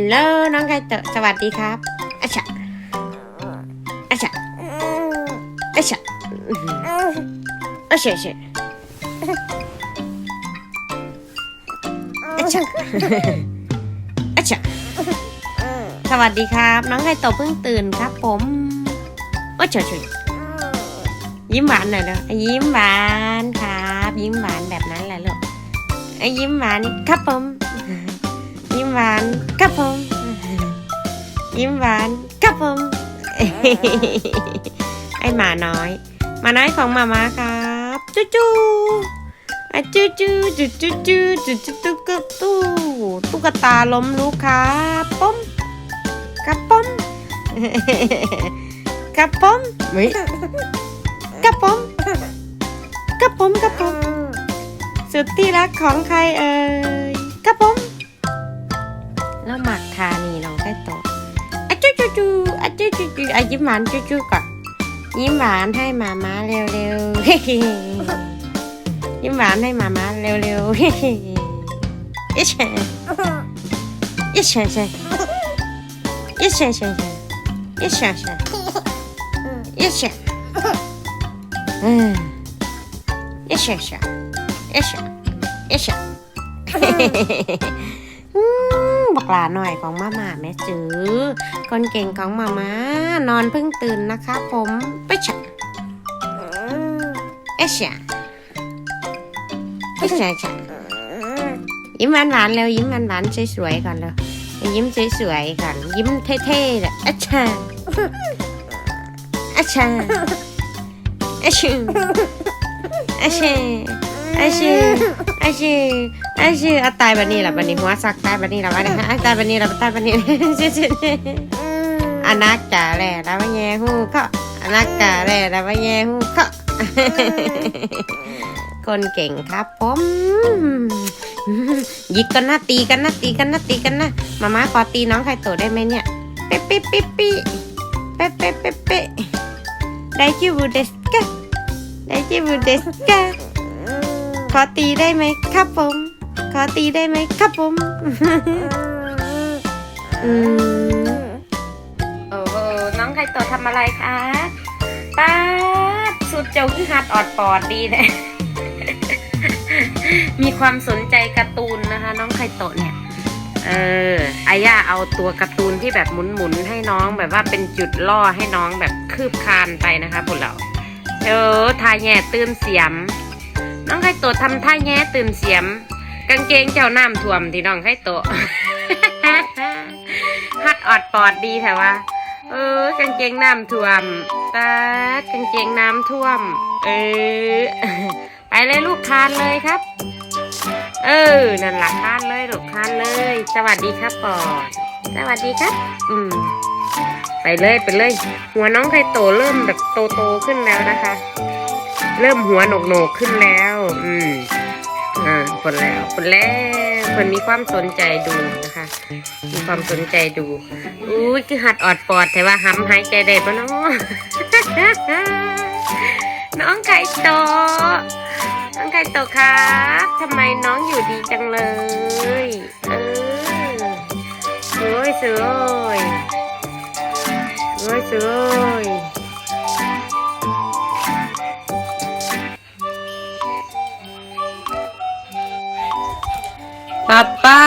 นเลน้องไก่โตะสวัสดีครับอาชะอาชะอาชะอาชะอาชะอาชะอาชะสวัสดีครับ น้องไก่โตะเพิ่งตื่นครับ ผมอาชะอาชะยิ้มหวานหน่อยเด้อยิ้มหวานครับ ยิ้มหวานแบบนั้นแหละลูกยิ้มหวานครับผม ยิ้มหวานครับผม ยิ้มหวานครับผม ไอหมาน้อยหมาน้อยของมาม่าครับจู้จู้อะจู้จู้จู้จู้จู้จู้จู้ตุ๊กตู้ตุ๊กตาล้มลุกครับป้อมครับป้อมครับป้อมไม่ครับป้อมครับป้อมครับป้อมสุดที่รักของใครเอ่ยครับป้อม แล้วหมักทานีน้องไก่โตอะจูจูจูอะจูจูจูอะยิ้มหวานจูจูก่อนยิ้มหวานให้มาม้าเร็วเร็วๆยิ้มหวานให้มาม้าเร็วเร็วๆยิ่เฉยยิ่เฉยเฉยยิ่เฉยเฉยยิ่เฉยเฉยยิ่เฉยเออยิ่เฉยเฉยยิ่เฉยยิ่เฉยอืมบักหลาหน่อยของมาม่าแม่จือคนเก่งของมาม่านอนเพิ่งตื่นนะคะ ผมไปฉะเอชะเอชะชะยิ้มหวานๆเร็วยิ้มหวานๆสวยๆก่อนเร็วยิ้มสวยๆก่อนยิ้มเท่ๆเลยอะชะอะชะอะชูอะ ไอชีไอชีไอชีอาตายบันนี้ละบันนี่หัวสักตายบันนี้ละบันนี้อาตายบันนี้ละตายบันนี้ชิชิอนักกาแร่ละวะแย่หูเขาอนักกาแร่ละวะแย่หูเขาคนเก่งครับผมยิกกันนะตีกันนะตีกันนะตีกันนะมาม่าขอตีน้องไข่ตัวได้ไหมเนี่ยเป๊ะเป๊ะเป๊ะเป๊ะเป๊ะเป๊ะเป๊ะได้ชื่บูเดสก้ได้ชื่บูเดสก้ ขอตีได้ไหมครับผม ขอตีได้ไหมครับผม อืมโอ้โหน้องไข่โตทำอะไรคะป้าดสุดเจ้าคือหัดออดปอดดีนะมีความสนใจการ์ตูนนะคะ น้องไข่โตเนี่ย เอออาย่าเอาตัวการ์ตูนที่แบบหมุนๆให้น้องแบบว่าเป็นจุดล่อให้น้องแบบคืบคลานไปนะคะพวกเรา เออทาแย่ตื่นเสียม น้องไข่โตทำท่าแย่ตื่นเสียม กางเกงเจ้าน้ำท่วมที่น้องไข่โตฮัดออดปอดดีแต่ว่า เออกางเกงน้ำท่วมตากางเกงน้ำท่วม เออ ไปเลยลูกคานเลยครับ เออ นั่นหละคานเลยลูกคานเลย สวัสดีครับก่อนสวัสดีครับ อืม ไปเลยไปเลย หัวน้องไคโตเริ่มแบบโตโตขึ้นแล้วนะคะ เริ่มหัวโหนกโหนกขึ้นแล้ว อืมอ่าคนแล้วคนแล้วคนมีความสนใจดูนะคะ มีความสนใจดูอุ้ยคือหัดออดปอดแต่ว่าห้ำหายใจได้ปะเนาะน้องไก่โต น้องไก่โตครับทำไมน้องอยู่ดีจังเลย เออสวยสวยสวยสวย ป้าป้า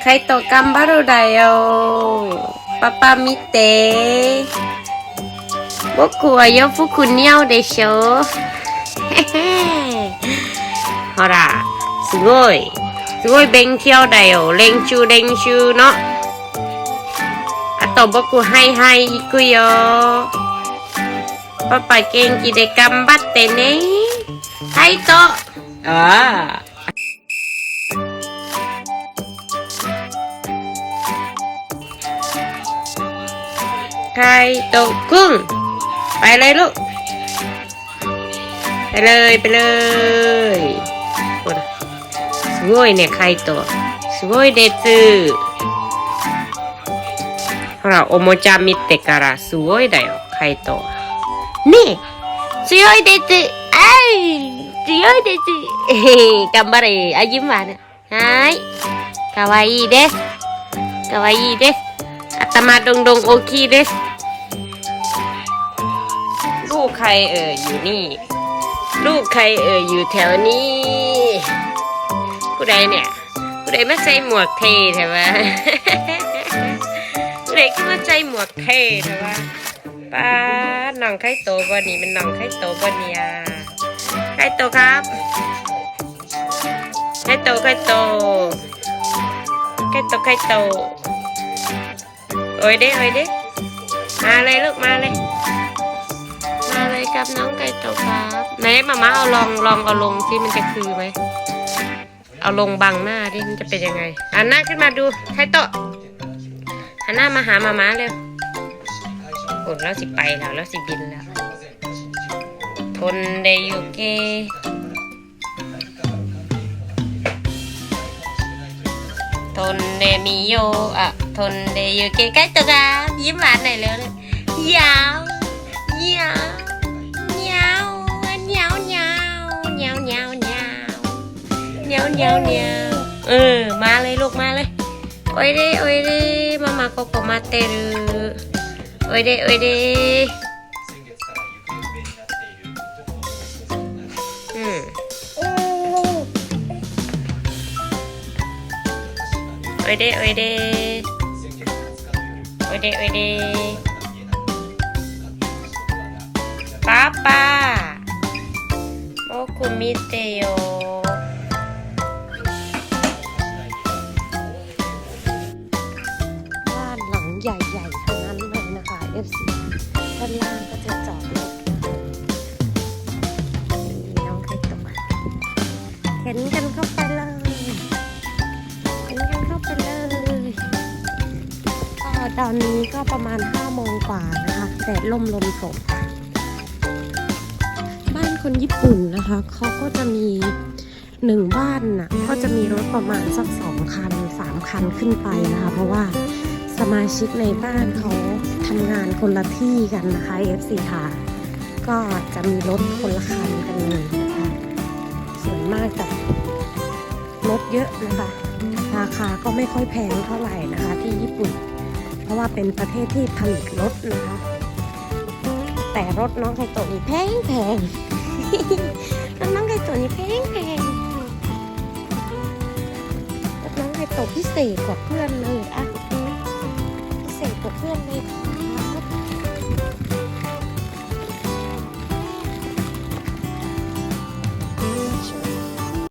ไข่โตกัมบารุไดโอป้าป้ามิเตะ僕は洋服似合うでしょほら、すごい。すごい勉強だよ。練習練習の。あと僕、はいはい行くよ。パパ元気で頑張ってね。はいと。ああ。 ไข่โตะกุ้ง ไปเลยลูก ไปเลยไปเลยほらすごいねカイトすごいですほらおもちゃ見てからすごいだよカイトねえ強いですあい強いです頑張れあยิ้มหวานはーいかわいいです かわいいです ตมาดงดงโอเคเดสลูกใครเอ่ยอยู่นี่ ลูกใครเอ่ยอยู่แถวนี้ ผู้ใดเนี่ย ผู้ใดไม่ใส่หมวกเทใช่ไหมผู้ใดก็มาใส่หมวกเทใช่ไหมป้าหน้องไข่โตบ่นี่เป็นน้องไข่โตบ่เนี่ยไข่โตครับไข่โตไข่โตไข่โตไข่โต โอ้ยเด้โอ้ยเด้มาเลยลูกมาเลย มาเลยกับน้องไก่โตครับไหนมาม่าเอาลองลองเอาลงที่มันจะคือไหมเอาลงบังหน้าดิมันจะเป็นยังไงหันหน้าขึ้นมาดูไข่โตะหันหน้ามาหามาม่าเร็วโอ้แล้วสิไปแล้วแล้วสิบินแล้วทนเดยุเกทนเดมิโยอะ ทนเดยุเกไก่โตะครับยิ้มหวานหน่อยเร็วเลยยาวเหนียวเหนียวเหนียวเหนียวเหนียวเหนียวเหนียวเหนียวเหนียวเหนียวเออมาเลยลูกมาเลยโอ้ยเด้โอ้ยเด้มามาโกโกมาเตรุโอ้ยเด้โอ้ยเด้อืมโอ้ยเด้โอ้ย เด้โอเด้โอ้ยเดป้าป้าโมคุมิเตโยบ้านหลังใหญ่ๆทั้งนั้นเลยนะคะ FC ด้านล่างก็จะจอดรถนะคะมีน้องไข่ตัวเข็นกัน ตอนนี้ก็ประมาณ5โมงกว่านะคะแดดล่มลมตกบ้านคนญี่ปุ่นนะคะเขาก็จะมีหนึ่งบ้านน่ะก็จะมีรถประมาณสักสองคันสามคันขึ้นไปนะคะ เพราะว่าสมาชิกในบ้านเขาทำงานคนละที่กันนะคะ FC ค่ะ ก็จะมีรถคนละคันกันเลยนะคะส่วนมากจะรถเยอะนะคะ ราคาก็ไม่ค่อยแพงเท่าไหร่นะคะที่ญี่ปุ่น ราะว่าเป็นประเทศที่ผลิตรถนะคะ แต่รถน้องไข่โตนี่แพงแพงรถน้องไข่โตนี่แพงแพงรถน้องไข่โตพิเศษกว่าเพื่อนเลยอะพิเศษกว่าเพื่อนเลย